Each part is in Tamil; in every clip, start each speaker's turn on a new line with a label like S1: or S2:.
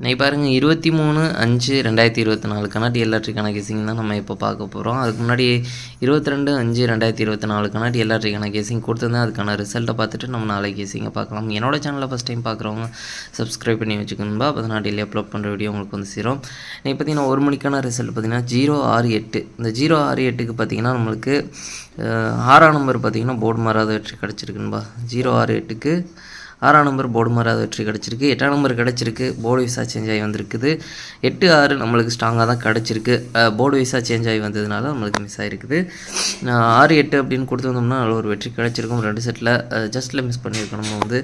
S1: இன்னைக்கு பாருங்கள் இருபத்தி மூணு அஞ்சு ரெண்டாயிரத்தி இருபத்தி நாலு கண்ணாடி டிஎல்ஆர்டிக்கான கேசிங் தான் நம்ம இப்போ பார்க்க போகிறோம் அதுக்கு முன்னாடி இருபத்தி ரெண்டு அஞ்சு ரெண்டாயிரத்தி இருபத்தி நாலு கண்ணாடி டிஎல்ஆர்டிக்கான கேசிங் கொடுத்துருந்தேன். அதுக்கான ரிசல்ட்டை பார்த்துட்டு நம்ம நாளைக்கு கேசிங்கை பார்க்கலாம். என்னோட சேனலை ஃபஸ்ட் டைம் பார்க்குறவங்க சப்ஸ்கிரைப் பண்ணி வச்சுக்கணும்பா. அப்போ நான் டெய்லி அப்லோட் பண்ணுற வீடியோ உங்களுக்கு வந்து சேரும். இன்றைக்கி பார்த்தீங்கன்னா ஒரு மணிக்கான ரிசல்ட் பார்த்தீங்கன்னா ஜீரோ ஆறு எட்டு. இந்த ஜீரோ ஆறு எட்டுக்கு பார்த்தீங்கன்னா நம்மளுக்கு ஆறாம் நம்பர் பார்த்தீங்கன்னா போர்டு மாறாத வெற்றி கிடச்சிருக்குன்பா. ஜீரோ ஆறு எட்டுக்கு ஆறாம் நம்பர் போர்டு மாறாத வெற்றி கிடச்சிருக்கு. எட்டாம் நம்பர் கிடச்சிருக்கு. போர்டு விசா சேஞ்ச் ஆகி வந்திருக்குது. எட்டு ஆறு நம்மளுக்கு ஸ்ட்ராங்காக தான் கிடச்சிருக்கு. போர்டு விசா சேஞ்ச் ஆகி வந்ததுனால நம்மளுக்கு மிஸ் ஆகிருக்குது ஆறு எட்டு அப்படின்னு கொடுத்துருந்தோம்னா நல்ல ஒரு வெற்றி கிடச்சிருக்கும். ரெண்டு செட்டில் ஜஸ்ட்டில் மிஸ் பண்ணியிருக்கோம் நம்ம வந்து.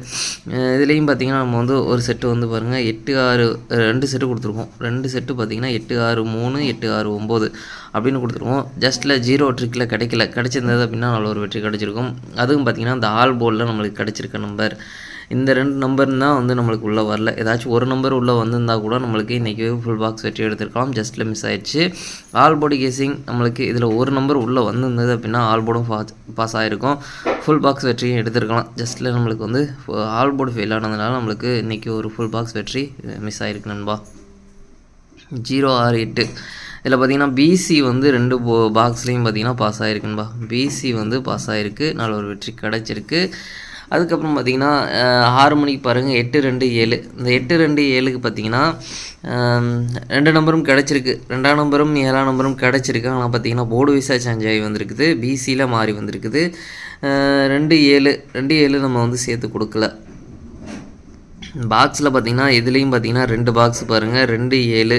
S1: இதுலேயும் பார்த்தீங்கன்னா நம்ம வந்து ஒரு செட்டு வந்து பாருங்கள் எட்டு ஆறு ரெண்டு செட்டு கொடுத்துருக்கோம். ரெண்டு செட்டு பார்த்தீங்கன்னா எட்டு ஆறு மூணு எட்டு ஆறு ஒம்பது. அப்படின்னு கொடுத்துருவோம். ஜஸ்ட்டில் ஜீரோ ட்ரிக்கில் கிடைக்கல. கிடச்சிருந்தது அப்படின்னா நல்ல ஒரு வெற்றி கிடச்சிருக்கும். அதுவும் பார்த்தீங்கன்னா அந்த ஆல் போர்டில் நம்மளுக்கு கிடச்சிருக்க நம்பர் இந்த ரெண்டு நம்பர் தான் வந்து நம்மளுக்கு உள்ளே வரல. ஏதாச்சும் ஒரு நம்பர் உள்ளே வந்திருந்தா கூட நம்மளுக்கு இன்றைக்கி ஃபுல் பாக்ஸ் வெற்றி எடுத்திருக்கலாம். ஜஸ்ட்டில் மிஸ் ஆயிடுச்சு. ஆல் போர்டு கேசிங் நம்மளுக்கு இதில் ஒரு நம்பர் உள்ளே வந்திருந்தது அப்படின்னா ஆல் போர்டும் பாஸ் பாஸ் ஆகிருக்கும் ஃபுல் பாக்ஸ் வெற்றியும் எடுத்திருக்கலாம். ஜஸ்ட்டில் நம்மளுக்கு வந்து ஆல் போர்டு ஃபெயில் ஆனதுனால நம்மளுக்கு இன்றைக்கி ஒரு ஃபுல் பாக்ஸ் வெற்றி மிஸ் ஆகிருக்கு நண்பா. ஜீரோ ஆறு எட்டு. இதில் பார்த்தீங்கன்னா பிசி வந்து ரெண்டு போ பாக்ஸ்லேயும் பார்த்தீங்கன்னா பாஸ் ஆகிருக்குன்பா பிசி வந்து பாஸ் ஆகிருக்கு நல்ல ஒரு வெற்றி கிடச்சிருக்கு. அதுக்கப்புறம் பார்த்தீங்கன்னா ஆறு மணிக்கு பாருங்கள் எட்டு ரெண்டு ஏழு. இந்த எட்டு ரெண்டு ஏழுக்கு பார்த்தீங்கன்னா ரெண்டு நம்பரும் கிடச்சிருக்கு. ரெண்டாம் நம்பரும் ஏழாம் நம்பரும் கிடச்சிருக்கு. ஆனால் பார்த்தீங்கன்னா போர்டு விசா சேஞ்ச் ஆகி வந்திருக்குது. பிசியில் மாறி வந்திருக்குது. ரெண்டு ஏழு. ரெண்டு ஏழு நம்ம வந்து சேர்த்து கொடுக்கல. பாக்ஸில் பார்த்தீங்கன்னா இதுலேயும் பார்த்தீங்கன்னா ரெண்டு பாக்ஸ் பாருங்கள் ரெண்டு ஏழு.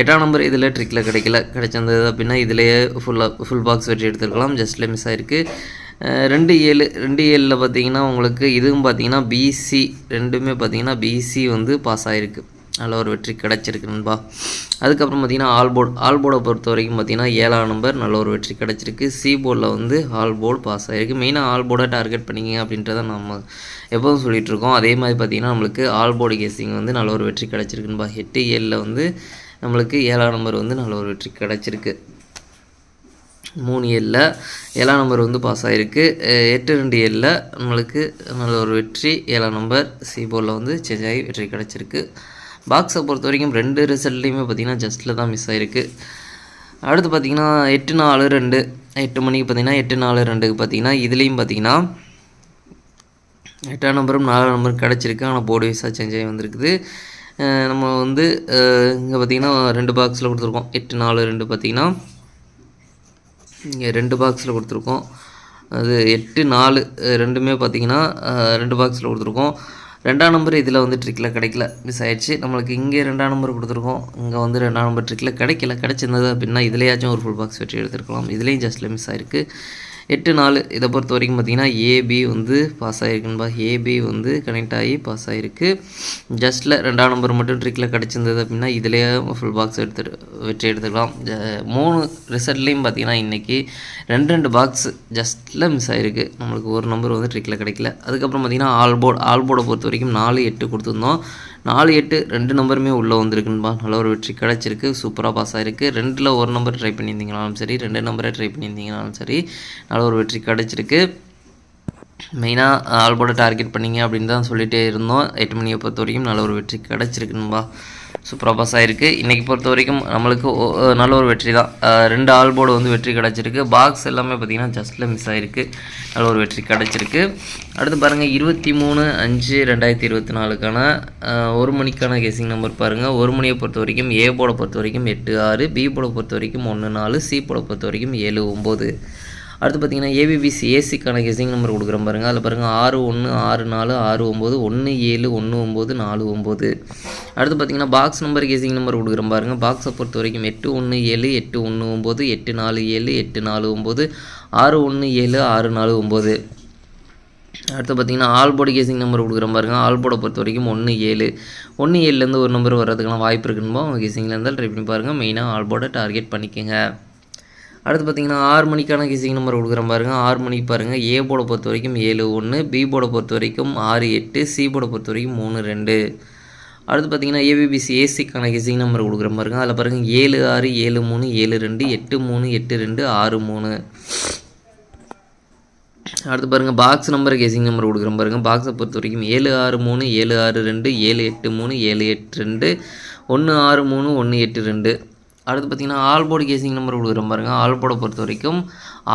S1: எட்டாம் நம்பர் இதில் ட்ரிக்கில் கிடைக்கல கிடைச்சிருந்தது அப்படின்னா இதிலேயே ஃபுல்லாக ஃபுல் பாக்ஸ் வெற்றி எடுத்துருக்கலாம். ஜஸ்ட்டில் மிஸ் ஆகிருக்கு ரெண்டு ஏழு. ரெண்டு ஏழில் பார்த்தீங்கன்னா உங்களுக்கு இதுவும் பார்த்தீங்கன்னா பிசி ரெண்டுமே பார்த்தீங்கன்னா பிசி வந்து பாஸ் ஆகிருக்கு நல்ல ஒரு வெற்றி கிடச்சிருக்கு நண்பா. அதுக்கப்புறம் பார்த்திங்கன்னா ஆல் போர்டு ஆல் போர்டை பொறுத்த வரைக்கும் பார்த்தீங்கன்னா ஏழாம் நம்பர் நல்ல ஒரு வெற்றி கிடச்சிருக்கு. சி போர்டில் வந்து ஆல் போர்டு பாஸ் ஆகிருக்கு மெயினாக ஆல் போர்டை டார்கெட் பண்ணிங்க அப்படின்றத நம்ம எப்போதும் சொல்லிகிட்ருக்கோம் இருக்கோம். அதே மாதிரி பார்த்தீங்கன்னா நம்மளுக்கு ஆல் போர்டு கேசிங் வந்து நல்ல ஒரு வெற்றி கிடச்சிருக்குன்பா எட்டு ஏழில் வந்து நம்மளுக்கு ஏழாம் நம்பர் வந்து நல்ல ஒரு வெற்றி கிடச்சிருக்கு. மூணு ஏழில் ஏழாம் நம்பர் வந்து பாஸ் ஆகிருக்கு எட்டு ரெண்டு ஏழில் நம்மளுக்கு நல்ல ஒரு வெற்றி ஏழாம் நம்பர் சி போர்டில் வந்து சேஞ்ச் ஆகி வெற்றி கிடச்சிருக்கு. பாக்ஸை பொறுத்த வரைக்கும் ரெண்டு ரிசல்ட்லேயுமே பார்த்தீங்கன்னா ஜஸ்ட்டில் தான் மிஸ் ஆகிருக்கு அடுத்து பார்த்தீங்கன்னா எட்டு நாலு ரெண்டு. எட்டு மணிக்கு பார்த்தீங்கன்னா எட்டு நாலு ரெண்டுக்கு பார்த்தீங்கன்னா இதுலேயும் பார்த்தீங்கன்னா எட்டாம் நம்பரும் நாலாம் நம்பரும் கிடச்சிருக்கு. ஆனால் போர்டு வைஸாக சேஞ்ச் ஆகி வந்திருக்குது. நம்ம வந்து இங்கே பார்த்தீங்கன்னா ரெண்டு பாக்ஸில் கொடுத்துருக்கோம். எட்டு நாலு ரெண்டு பார்த்தீங்கன்னா இங்கே ரெண்டு பாக்ஸில் கொடுத்துருக்கோம். அது எட்டு நாலு ரெண்டுமே பார்த்தீங்கன்னா ரெண்டு பாக்ஸில் கொடுத்துருக்கோம். ரெண்டாம் நம்பர் இதில் வந்து ட்ரிக்கில் கிடைக்கல. மிஸ் ஆயிடுச்சு. நம்மளுக்கு இங்கே ரெண்டாம் நம்பர் கொடுத்துருக்கோம். இங்கே வந்து ரெண்டாம் நம்பர் ட்ரிக்கில் கிடைக்கல. கிடைச்சிருந்தது அப்படின்னா இதுலேயாச்சும் ஒரு ஃபுல் பாக்ஸ் வெற்றி எடுத்துருக்கலாம். இதுலேயும் ஜஸ்ட்டில் மிஸ் ஆயிருக்கு. எட்டு நாலு இதை பொறுத்த வரைக்கும் பார்த்தீங்கன்னா ஏபி வந்து பாஸ் ஆகிருக்குன்பா ஏபி வந்து கனெக்ட் ஆகி பாஸ் ஆகிருக்கு ஜஸ்ட்டில் ரெண்டாம் நம்பர் மட்டும் ட்ரிக்கில் கிடச்சிருந்தது அப்படின்னா இதிலேயே ஃபுல் பாக்ஸ் எடுத்து வெற்றி எடுத்துக்கலாம். ஜ- மூணு ரிசல்ட்லேயும் பார்த்தீங்கன்னா இன்றைக்கி ரெண்டு ரெண்டு பாக்ஸ் ஜஸ்ட்டில் மிஸ் ஆகிருக்கு நம்மளுக்கு ஒரு நம்பர் வந்து ட்ரிக்கில் கிடைக்கல. அதுக்கப்புறம் பார்த்தீங்கன்னா ஆல் போர்டு ஆல் போர்டை பொறுத்த வரைக்கும் நாலு எட்டு கொடுத்துருந்தோம். நாலு எட்டு ரெண்டு நம்பருமே உள்ளே வந்திருக்குன்பா நல்ல ஒரு வெற்றி கிடச்சிருக்கு. சூப்பராக பாஸ் ஆகிருக்கு ரெண்டில் ஒரு நம்பர் ட்ரை பண்ணியிருந்தீங்கனாலும் சரி ரெண்டு நம்பரை ட்ரை பண்ணியிருந்தீங்கனாலும் சரி நல்ல ஒரு வெற்றி கிடச்சிருக்கு. மெயினாக ஆல்போட டார்கெட் பண்ணீங்க அப்படின்னு தான் சொல்லிகிட்டே இருந்தோம். எட்டு மணியை பொறுத்த வரைக்கும் நல்ல ஒரு வெற்றி கிடச்சிருக்குன்பா. சூப்பராக பாஸ் ஆகிருக்கு இன்றைக்கி பொறுத்த வரைக்கும் நம்மளுக்கு நல்ல ஒரு வெற்றி தான். ரெண்டு ரெண்டு ஆல்போர்டு வந்து வெற்றி கிடச்சிருக்கு. பாக்ஸ் எல்லாமே பார்த்திங்கன்னா ஜஸ்ட்டில் மிஸ் ஆகிருக்கு நல்ல ஒரு வெற்றி கிடச்சிருக்கு. அடுத்து பாருங்கள் இருபத்தி மூணு அஞ்சு ரெண்டாயிரத்தி இருபத்தி நாலுக்கான ஒரு மணிக்கான கெஸிங் நம்பர் பாருங்கள் ஒரு மணியை பொறுத்த வரைக்கும் ஏ போட பொறுத்த வரைக்கும் எட்டு ஆறு பி போட பொறுத்த வரைக்கும் ஒன்று நாலு சி போட பொறுத்த வரைக்கும் ஏழு ஒம்பது. அடுத்து பார்த்தீங்கன்னா ஏபிபிசி ஏசிக்கான கெஸிங் நம்பர் கொடுக்குறோம் பாருங்கள் அதில் பாருங்கள் ஆறு ஒன்று ஆறு நாலு ஆறு ஒம்பது ஒன்று ஏழு ஒன்று ஒம்பது நாலு ஒம்பது. அடுத்து பார்த்தீங்கன்னா பாக்ஸ் நம்பர் கெஸிங் நம்பர் கொடுக்குறோம் பாருங்கள் பாக்ஸை பொறுத்த வரைக்கும் எட்டு ஒன்று ஏழு எட்டு ஒன்று ஒம்பது எட்டு நாலு ஏழு எட்டு நாலு ஒம்பது ஆறு ஒன்று ஏழு ஆறு நாலு ஒம்பது. அடுத்து பார்த்தீங்கன்னா ஆல்போர்டு கேசிங் நம்பர் கொடுக்குற பாருங்க. ஆல்போர்டை பொறுத்த வரைக்கும் ஒன்று ஏழு. ஒன்று ஏழுலேருந்து ஒரு நம்பர் வர்றதுக்கான வாய்ப்பு இருக்குன்னு உங்கள் கேசிங்கில் இருந்தால் ட்ரை பண்ணி பாருங்கள் மெயினாக ஆல்போர்டை டார்கெட் பண்ணிக்கோங்க. அடுத்து பார்த்தீங்கன்னா ஆறு மணிக்கான கிசிங் நம்பர் கொடுக்குறேன் பாருங்க. ஆறு மணிக்கு பாருங்கள் ஏ போட பொறுத்த வரைக்கும் ஏழு ஒன்று பி போட பொறுத்த வரைக்கும் ஆறு எட்டு. சி போட பொறுத்த வரைக்கும் மூணு ரெண்டு. அடுத்து பார்த்தீங்கன்னா ஏபிபிசி ஏசிக்கான கிசிங் நம்பர் கொடுக்குற பாருங்க. அதில் பாருங்கள் ஏழு ஆறு ஏழு மூணு ஏழு ரெண்டு எட்டு மூணு எட்டு ரெண்டு ஆறு மூணு. அடுத்து பாருங்கள் பாக்ஸ் நம்பர் கேசிங் நம்பர் கொடுக்குறேன் பாருங்கள் பாக்ஸை பொறுத்த வரைக்கும் ஏழு ஆறு மூணு ஏழு ஆறு ரெண்டு ஏழு எட்டு மூணு ஏழு எட்டு ரெண்டு. ஒன்று ஆறு மூணு ஒன்று எட்டு ரெண்டு. அடுத்து பார்த்தீங்கன்னா ஆல்போர்டு கேசிங் நம்பர் கொடுக்குற பாருங்கள் ஆல்போர்டை பொறுத்த வரைக்கும்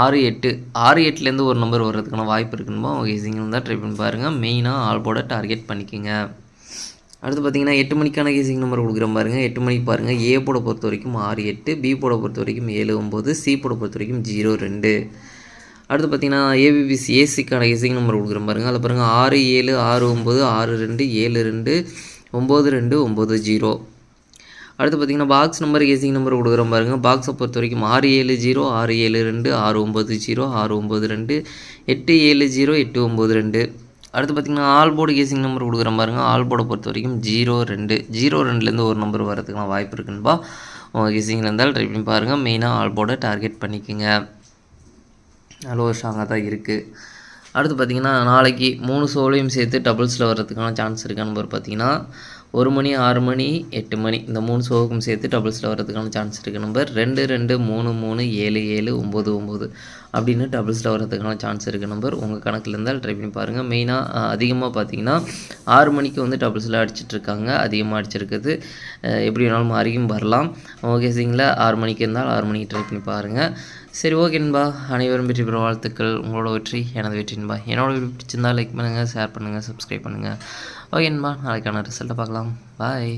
S1: ஆறு எட்டு ஆறு எட்டுலேருந்து ஒரு நம்பர் வர்றதுக்கான வாய்ப்பு இருக்குன்னு அவங்க கேசிங் தான் ட்ரை பண்ணி பாருங்கள் மெயினாக ஆல்போர்டை டார்கெட் பண்ணிக்கோங்க. அடுத்து பார்த்தீங்கன்னா எட்டு மணிக்கான கேசிங் நம்பர் கொடுக்குற பாருங்கள் எட்டு மணிக்கு பாருங்கள் ஏ போட பொறுத்த வரைக்கும் ஆறு எட்டு பி போட பொறுத்த வரைக்கும் ஏழு ஒம்பது சி போட பொறுத்த வரைக்கும் ஜீரோ ரெண்டு. அடுத்து பார்த்தீங்கன்னா ஏபிபிசி ஏசிக்கான கேசிங் நம்பர் கொடுக்குற பாருங்கள் அதில் பாருங்கள் ஆறு ஏழு ஆறு ஒம்பது ஆறு ரெண்டு ஏழு ரெண்டு ஒம்பது ரெண்டு ஒம்பது ஜீரோ. அடுத்து பார்த்தீங்கன்னா பாக்ஸ் நம்பர் கேசிங் நம்பர் கொடுக்குறோம் பாருங்கள் பாக்ஸை பொறுத்த வரைக்கும் ஆறு ஏழு ஜீரோ ஆறு ஏழு ரெண்டு ஆறு ஒம்பது ஜீரோ ஆறு ஒம்பது ரெண்டு எட்டு ஏழு ஜீரோ எட்டு ஒம்பது ரெண்டு. அடுத்து பார்த்தீங்கன்னா ஆல்போர்டு கேசிங் நம்பர் கொடுக்குற பாருங்கள் ஆல்போர்டை பொறுத்த வரைக்கும் ஜீரோ ரெண்டு. ஜீரோ ரெண்டுலேருந்து ஒரு நம்பர் வரதுக்கான வாய்ப்பு இருக்குன்பா. உங்கள் கேசிங்கில் இருந்தால் ட்ரை பண்ணி பாருங்கள் மெயினாக ஆல்போர்டை டார்கெட் பண்ணிக்கோங்க. நல்ல ஒரு ஸ்ட்ராங்காக தான் இருக்குது அடுத்து பார்த்தீங்கன்னா நாளைக்கு மூணு சோலையும் சேர்த்து டபுள்ஸில் வர்றதுக்கான சான்ஸ் இருக்கான்னு பார்த்திங்கன்னா பார்த்தீங்கன்னா. ஒரு மணி ஆறு மணி எட்டு மணி இந்த மூணு ஷோவுக்கும் சேர்த்து டபுள்ஸில் வரதுக்கான சான்ஸ் இருக்குது நம்பர் ரெண்டு ரெண்டு மூணு மூணு ஏழு ஏழு ஒம்பது ஒம்பது அப்படின்னு டபுள்ஸில் வர்றதுக்கான சான்ஸ் இருக்குது நம்பர் உங்கள் கணக்கில் இருந்தால் ட்ரை பண்ணி பாருங்கள் மெயினாக அதிகமாக பார்த்தீங்கன்னா ஆறு மணிக்கு வந்து டபுள்ஸில் அடிச்சிட்ருக்காங்க அதிகமாக அடிச்சிருக்குது. எப்படி வேணாலும் மாறியும் வரலாம். ஓகே சரிங்களா? ஆறு மணிக்கு இருந்தால் ஆறு மணிக்கு ட்ரை பண்ணி பாருங்கள் சரி ஓகேன்பா அனைவரும் வெற்றி பெற வாழ்த்துக்கள். உங்களோட வெற்றி எனது வெற்றின்பா என்னோட பிடிச்சிருந்தால் லைக் பண்ணுங்கள் ஷேர் பண்ணுங்கள் சப்ஸ்கிரைப் பண்ணுங்கள் ஓகேன்பா நாளைக்கான ரிசல்ட்டை பார்க்கலாம். பாய்